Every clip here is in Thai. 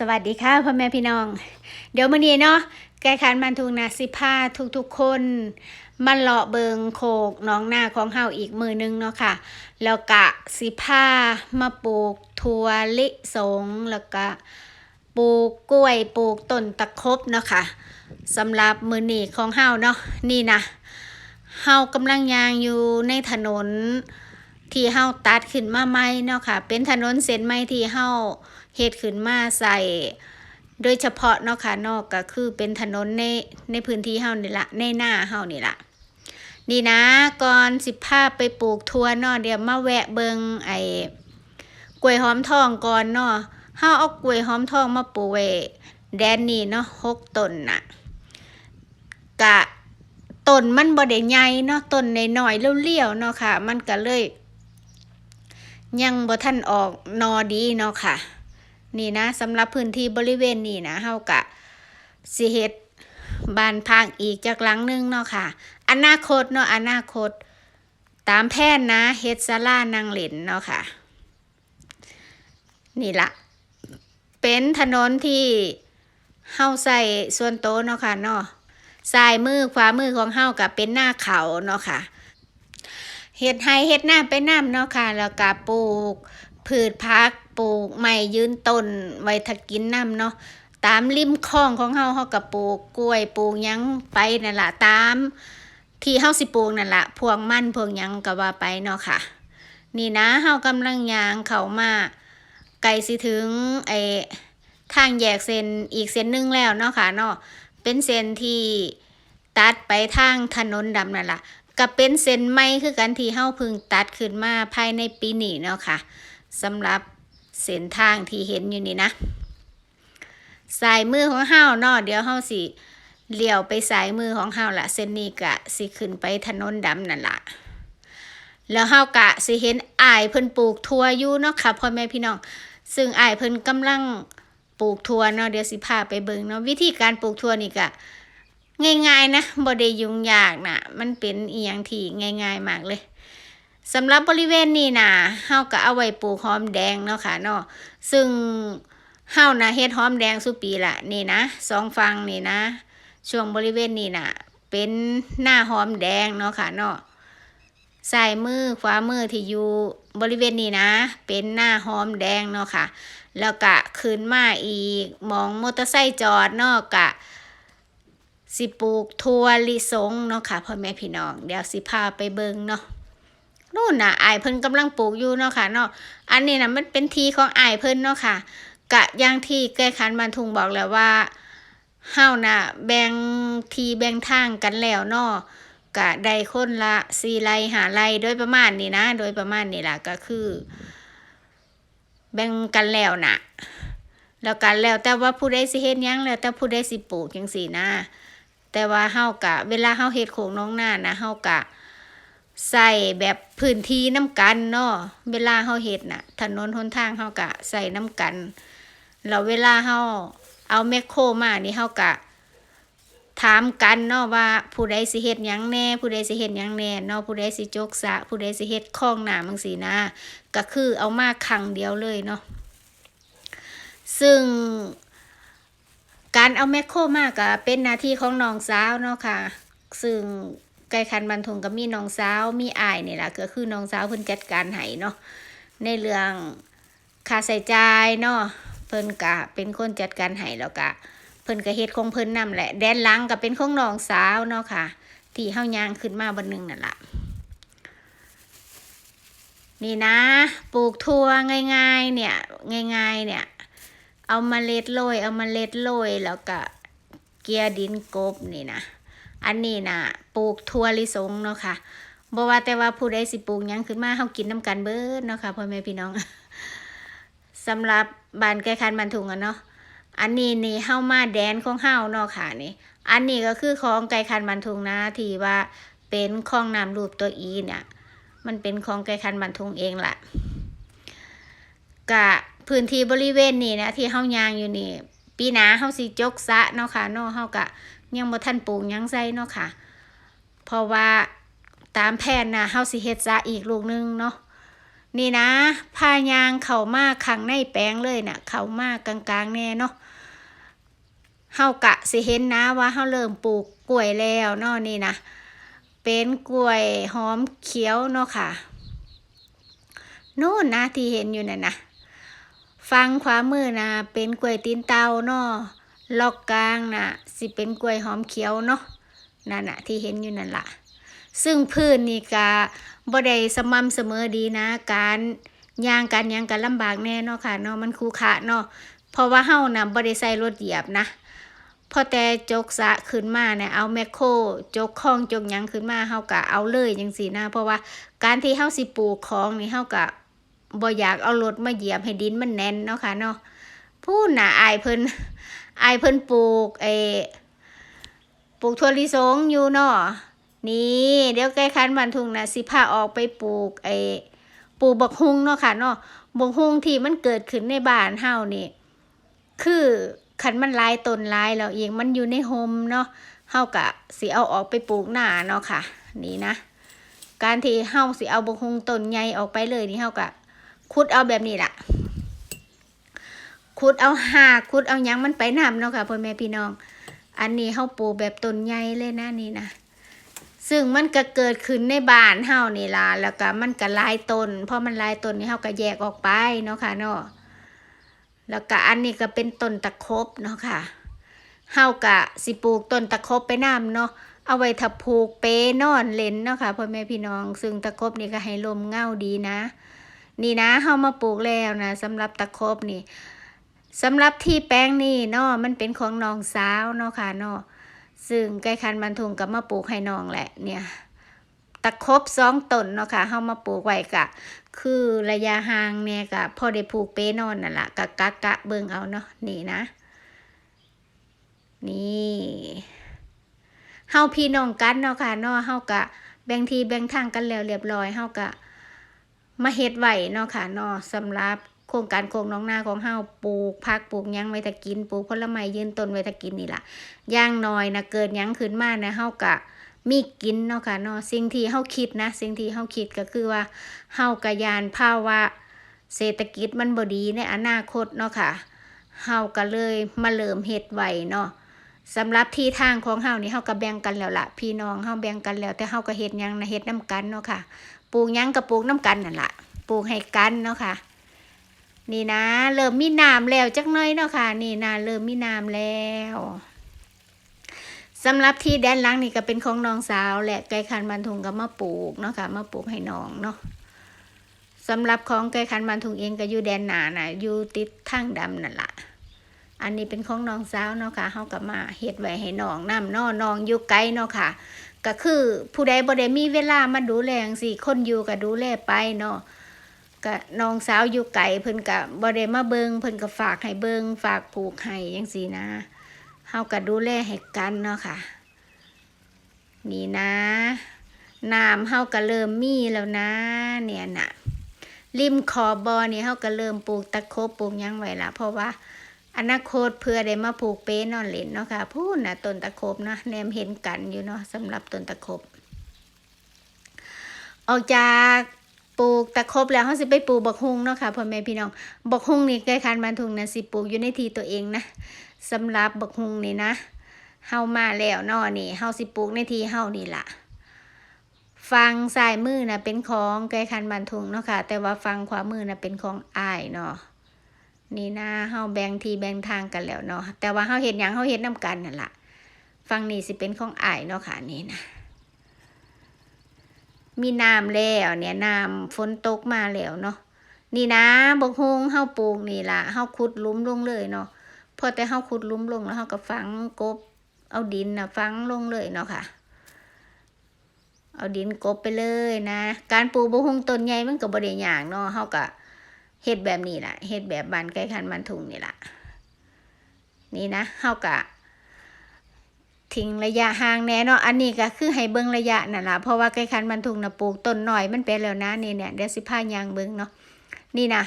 สวัสดีค่ะพ่อแม่พี่น้อง เดี๋ยวมื้อนี้เนาะแก้คันบันทุงนะสิพาทุกๆคนมาเลาะเบิงโคกน้องหน้าของเฮาอีกมือนึงเนาะค่ะ แล้วกะสิพามาปลูกถั่วลิสงแล้วก็ปลูกกล้วยปลูกต้นตะครบเนาะค่ะสำหรับมือนี้ของเฮาเนาะนี่นะเฮากำลังยางอยู่ในถนนที่เฮาตัดขึ้นมาใหม่เนาะค่ะ เป็นถนนเส้นใหม่ที่เฮา เฮ็ดขึ้นมาใส่ โดยเฉพาะเนาะค่ะนอกก็คือเป็นถนนในในพื้นที่เฮานี่ละในหน้าเฮานี่ละนี่นะก่อนสิพาไปปลูกทัวนาะเดี๋ยวมาแวะเบิงไอ้กล้วยหอมทองก่อนเนาะเฮาเอากล้วยหอมทองมาปลูกไว้แดนนี่เนาะหกต้นน่ะกะต้นมันบ่ได้ใหญ่เนาะต้นในน้อยเลี้ยวๆเนาะค่ะ มันก็เลย ยังบ่ทันออกนอดีเนาะค่ะ นี่นะสำหรับพื้นที่บริเวณนี้นะเฮากะสิเฮ็ดบ้านพักอีกจากหลังนึงเนาะค่ะ อนาคตเนาะอนาคต ตามแผนนะเฮ็ดศาลานั่งเล่นเนาะค่ะ นี่ละเป็นถนนที่เฮาใส่ส่วนโตเนาะค่ะเนาะซ้ายมือขวามือของเฮากับเป็นหน้าเขาเนาะค่ะเฮ็ดไห้เฮ็ดหน้าไปน้ำเนาะค่ะแล้วก็ปลูก พืชพักปลูกไม้ยืนต้นไว้ถ้ากินน้ำเนาะตามริมคลองของเฮาเฮาก็ปลูกกล้วยปลูกยังไปนั่นละตาม ที่เฮาสิปลูกนั่นละพวกมันพวกหยังก็ว่าไปเนาะค่ะ นี่นะเฮากำลังยางเข้ามาไกลสิถึงไอ้ทางแยกเส้นอีกเส้นหนึงแล้วเนาะค่ะเนาะเป็นเส้นที่ตัดไปทางถนนดำนั่นละก็เป็นเส้นใหม่คือกันที่เฮาพึ่งตัดขึ้นมาภายในปีนี้เนาะค่ะ สำหรับเส้นทางที่เห็นอยู่นี่นะสายมือของเฮาเนาะเดี๋ยวเฮาสิเลี้ยวไปสายมือของเฮาละเส้นนี้ก็สิขึ้นไปถนนดำนั่นละแล้วเฮากะสิเห็นอายเพิ่นปลูกทั่วอยู่เนาะค่ะพ่อแม่พี่น้องซึ่งอายเพิ่นกำลังปลูกทั่วเนาะเดี๋ยวสิพาไปเบิ่งเนาะวิธีการปลูกทั่วนี่ก็ง่ายๆนะบ่ได้ยุ่งยากนะมันเป็นอีหยังที่ง่าย ๆ มากเลย สำหรับบริเวณนี้นะเฮาก็เอาไว้ปลูกหอมแดงเนาะค่ะเนาะซึ่งเฮานะเฮ็ดหอมแดงสุปีละนี่นะสองฝั่งนี่นะ ช่วงบริเวณนี้นะเป็นหน้าหอมแดงเนาะค่ะเนาะซ้ายมือขวามือที่อยู่บริเวณนี้นะ เป็นหน้าหอมแดงเนาะค่ะ แล้วก็ขึ้นมาอีกมองมอเตอร์ไซค์จอดเนาะกะสิปลูกทัวลิสงเนาะค่ะพ่อแม่พี่น้อง เดี๋ยวสิพาไปเบิงเนาะ นู่นน่ะอายเพิ่นกำลังปลูกอยู่เนาะค่ะเนาะอันนี้น่ะมันเป็นทีของอายเพิ่นเนาะค่ะ กะย่างที่แก้ขันบันทุงบอกแล้วว่าเฮาน่ะ แบ่งทีแบ่งทางกันแล้วเนาะกะได้คนละสี่ไร่หาไร่โดยประมาณนี้นะ โดยประมาณนี้ล่ะก็คือ แบ่งกันแล้วน่ะ แล้วกันแล้วแต่ว่าผู้ใดสิเฮ็ดยังแล้ว แต่ผู้ใดสิปลูกจังซี่นะ แต่ว่าเฮากะ เวลาเฮาเฮ็ดโขงน้องหน้านะเฮากะ ใส่แบบพื้นที่น้ำกันเนาะเวลาเฮาเฮ็ดน่ะ ถนนหนทางเฮากะใส่น้ำกันแล้วเวลาเฮาเอาแมคโครมานี่เฮากะถามกันเนาะว่าผู้ใดสิเฮ็ดหยังแน่ ผู้ใดสิเฮ็ดหยังแน่เนาะผู้ใดสิจกสะ ผู้ใดสิเฮ็ดคลองหน้ำจังซี่นะก็คือเอามาครั้งเดียวเลยเนาะซึ่งการเอาแมคโครมากก็เป็นหน้าที่ของน้องสาวเนาะค่ะ ซึ่ง ไก่คันบันทงก็มีน้องสาวมีอายนี่แหละก็คือน้องสาวเพิ่นจัดการให้เนาะในเรื่องค่าใช้จ่ายเนาะเพิ่นก็เป็นคนจัดการให้แล้วก็เพิ่นก็เฮ็ดของเพิ่นนํแหละ แดนหลังก็เป็นของน้องสาวเนาะค่ะ ที่เฮายางขึ้นมาบันนึงนั่นล่ะนี่นะปลูกทั่วง่ายๆเนี่ยง่ายๆเนี่ย เอามาเล็ดโรยเอามาเล็ดโรยแล้วก็เกียดินกบนี่นะ อันนี้นะปลูกทั่วลิสงเนาะค่ะบ่ว่าแต่ว่าผู้ใดสิปลูกยังขึ้นมาเฮากินน้ำกันเบิดเนาะค่ะพ่อแม่พี่น้องสำหรับบ้านแก้คันบ้านถุงอะเนาะอันนี้นี่เฮามาแดนของเฮาเนาะค่ะนี่ อันนี้ก็คือของไก่คันบันทุงนะที่ว่าเป็นคลองน้ำรูปตัวอีเนี่ย มันเป็นของไก่คันบันทุงเองละกะพื้นที่บริเวณนี้นะที่เฮายางอยู่นี่ ปีหน้าเฮาสิจกสะเนาะค่ะเนาะเฮากะยังบ่ทันปลูกยังใส่เนาะค่ะ เพราะว่าตามแผนนะเฮาสิเฮ็ดสะอีกลูกหนึงเนาะนี่นะพายางเข่ามากขังในแปลงเลยนะ่ะ เข่ามากกลางๆแน่เนาะเฮากะสิเห็นนะว่าเฮาเริ่มปลูกกล้วยแล้วเนาะนี่นะเป็นกล้วยหอมเขียวเนาะค่ะนู่นนะที่เห็นอยู่นั่นนะ ฟังขวามือนะเป็นกล้วยตีนเตาเนาะลอกกลางนะสิเป็นกล้วยหอมเขียวเนาะนั่นนะที่เห็นอยู่นั่นละซึ่งพื้นนี่กะบ่ได้สม่ำเสมอดีนะ การย่างการหยังกันลำบากแน่เนาะค่ะเนาะมันคูขะเนาะเพราะว่าเฮานะบ่ได้ใส่รถเหยียบนะพอแต่จกสะขึ้นมาเนี่ยเอาแมคโครจกคลองจกยังขึ้นมาเฮากะเอาเลยจังซี่นะเพราะว่าการที่เฮาสิปลูกของนี่เฮากะ บ่อยากเอารถมาเหยียบให้ดินมันแน่นเนาะค่ะเนาะพูดน่ะอายเพิ่นอายเพิ่นปลูกไอปลูกถั่วลิสงอยู่เนาะนี่เดี๋ยวใกล้คันบันทุงนะสิพาออกไปปลูกไอปลูกบักฮุงเนาะค่ะเนาะบักฮุงที่มันเกิดขึ้นในบ้านเฮานี่คือคันมันลายต้นลายแล้วเองมันอยู่ในโฮมเนาะเฮากะสิเอาออกไปปลูกหน้าเนาะค่ะ นี่นะ การที่เฮาสิเอาบักฮุงต้นใหญ่ออกไปเลยนี่เฮากะ ขุดเอาแบบนี้ล่ะขุดเอาหากขุดเอายังมันไปน้ำเนาะค่ะพ่อแม่พี่น้อง อันนี้เฮาปลูกแบบต้นใหญ่เลยนะนี่นะซึ่งมันก็เกิดขึ้นในบ้านเฮานี่ล่ะแล้วก็มันก็ลายต้นเพราะมันลายต้นนี่เฮาก็แยกออกไปเนาะค่ะเนาะแล้วก็อันนี้ก็เป็นต้นตะครบเนาะค่ะเฮากะสิปลูกต้นตะครบไปน้ำเนาะเอาไว้ถ้าผูกเปนอนเล่นเนาะค่ะพ่อแม่พี่น้อง ซึ่งตะครบนี่ก็ให้ลมเงาดีนะ นี่นะเฮามาปลูกแล้วนะสำหรับตะครบนี่สำหรับที่แป้งนี่เนาะมันเป็นของน้องสาวเนาะค่ะเนาะซึ่งใกล้คันบรรทุงกับมาปลูกให้น้องแหละเนี่ยตะครบสองต้นเนาะค่ะเฮามาปลูกไว้กะ คือระยะห่างเนี่ยกะพอได้ผูกเป้นอนนั่นละกะกะกะเบิ่งเอาเนาะนี่นะ นี่เฮาพี่น้องกันเนาะค่ะเนาะเฮากะแบ่งทีแบ่งทางกันแล้วเรียบร้อยเฮากะ มาเฮ็ดไว้เนาะค่ะเนาะสำหรับโครงการโครงน้องนาของเฮาปลูกผักปลูกยังไว้ถ้ากินปลูกผลไม้ยืนต้นไว้ถ้ากินนี่ล่ะย่างน้อยนะเกิดยังขึ้นมานะเฮากะมีกินเนาะค่ะเนาะสิ่งที่เฮาคิดนะ สิ่งที่เฮาคิดก็คือว่าเฮากะยานภาวะเศรษฐกิจมันบ่ดีในอนาคตเนาะค่ะเฮาก็เลยมาเริ่มเฮ็ดไว้เนาะสำหรับที่ทางของเฮานี่เฮาก็แบ่งกันแล้วล่ะพี่น้องเฮาแบ่งกันแล้ว แต่เฮาก็เฮ็ดยังนะเฮ็ดนํกันเนาะค่ะ ปลูกยังก็ปลูกนํกันนั่นละปลูกให้กันเนาะค่ะ นี่นะ เริ่มมีน้ำแล้วจักหน่อยเนาะค่ะ นี่นะเริ่มมีน้ำแล้วสำหรับที่แดนหลังนี่ก็เป็นของน้องสาว และไก่คันบันทุงก็มาปลูกเนาะค่ะมาปลูกให้น้องเนาะสำหรับของไก่คันบันทุงเองก็อยู่แดนหนาน่ะอยู่ติดทางดำนั่นละอันนี้เป็นของน้องสาวเนาะค่ะเฮาก็มาเฮ็ดไว้ให้น้องนํเนาะน้องอยู่ไกลเนาะค่ะ ก็คือผู้ใดบ่ได้มีเวลามาดูแลจังซี่คนอยู่ก็ดูแลไปเนาะก็น้องสาวอยู่ไกลเพิ่นก็บ่ได้มาเบิงเพิ่นก็ฝากให้เบิงฝากปลูกให้จังซี่นะเฮาก็ดูแลให้กันเนาะค่ะ นี่นะน้ำเฮาก็เริ่มมีแล้วนะ เนี่ยน่ะริมขอบบอนี่เฮาก็เริ่มปลูกตะโคบปลูกยังไว้ละเพราะว่า อนาคตเพื่อได้มาปลูกเป้นอนเล่นเนาะค่ะพูดน่ะต้นตะครบนะแนมเห็นกันอยู่เนาะสำหรับต้นตะครบออกจากปลูกตะครบแล้วเฮาสิไปปลูกบักฮุงเนาะค่ะพ่อแม่พี่น้องบักฮุงนี่ใกล้คันบ้านทุ่งนะสิปลูกอยู่ในที่ตัวเองนะสำหรับบักฮุงนี่นะเฮามาแล้วเนาะนี่เฮาสิปลูกในที่เฮานี่ละฟังซ้ายมือนะเป็นของไก่คันบันทุงเนาะค่ะแต่ว่าฟังขวามือนะเป็นของอ้ายเนาะ นี่นะเฮาแบ่งทีแบ่งทางกันแล้วเนาะแต่ว่าเฮาเห็นหยังเฮาเห็นนํกันนั่นละฟังนี่สิเป็นของอายเนาะค่ะนี่นะมีน้ำแล้วเนี่ยน้ำฝนตกมาแล้วเนาะนี่นะบกฮงเฮาปลูกนี่ล่ะเฮาขุดลุ่มลงเลยเนาะพอแต่เฮาขุดลุ่มลงแล้วเฮาก็ฝังกบ เอาดินนะฝังลงเลยเนาะค่ะ เอาดินกบไปเลยนะ การปลูกบะฮุงต้นใหญ่มันก็บ่ได้ยากเนาะเฮาก็ เฮ็ดแบบนี้ล่ะเฮ็ดแบบบานใกล้คันบานทุ่งนี่ล่ะ นี่นะเฮาก็ทิ้งระยะห่างแน่เนาะอันนี้ก็คือให้เบิ่งระยะนั่นล่ะเพราะว่าใกล้คันบานทุ่งน่ะปลูกต้นหน้อยมันเป็นแล้วนะนี่เนี่ยเดี๋ยวสิพายางเบิ่งเนาะนี่นะ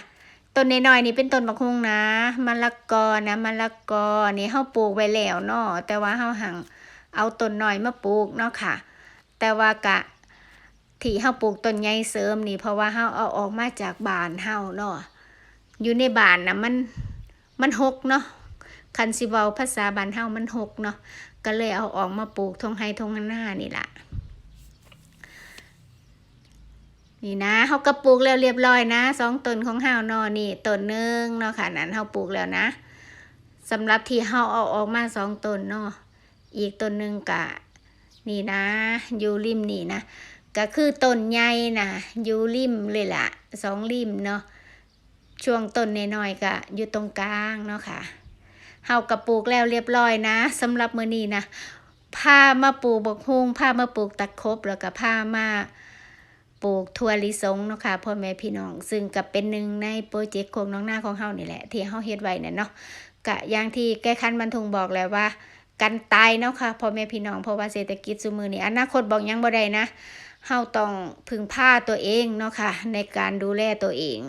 ต้นน้อยๆนี่เป็นต้นบักฮุงนะมะละกอนะมะละกอนี่เฮาปลูกไว้แล้วเนาะแต่ว่าเฮาหังเอาต้นน้อยมาปลูกเนาะค่ะ แต่ว่ากะ ที่เฮาปลูกต้นใหญ่เสริมนี่ เพราะว่าเฮาเอาออกมาจากบานเฮาเนาะอยู่ในบานนะมันมันหกเนาะคันสิเว้าภาษาบานเฮามันหกเนาะก็เลยเอาออกมาปลูกทงไห้ทงหน้านี่ล่ะนี่นะเฮาก็ปลูกแล้วเรียบร้อยนะสองต้นของเฮาเนาะนี่ต้นหนึ่งเนาะค่ะนั้นเฮาปลูกแล้วนะสำหรับที่เฮาเอาออกมาสองต้นเนาะอีกต้นหนึ่งกะ นี่นะ อยู่ริมนี่นะ ก็คือต้นใหญ่นะอยู่ริมเลยล่ะสองริมเนาะช่วงต้นน้อยๆก็อยู่ตรงกลางเนาะค่ะเฮากระปลูกแล้วเรียบร้อยนะสำหรับมื้อนี้นะพามาปลูกบกฮุงพามาปลูกตะครบแล้วก็พามาปลูกถั่วลิสงเนาะค่ะพ่อแม่พี่น้อง ซึ่งก็เป็นหนึ่งในโปรเจกต์ของน้องหน้าของเฮานี่แหละที่เฮาเฮ็ดไว้น่ะเนาะกะอย่างที่แก้คันบรรทุงบอกแล้วว่า กันตายเนาะค่ะพ่อแม่พี่น้องเพราะว่าเศรษฐกิจซุมือนี้อนาคตบอกยังบ่ได้นะ เฮาต้องพึ่งพาตัวเองเนาะค่ะในการดูแลตัวเอง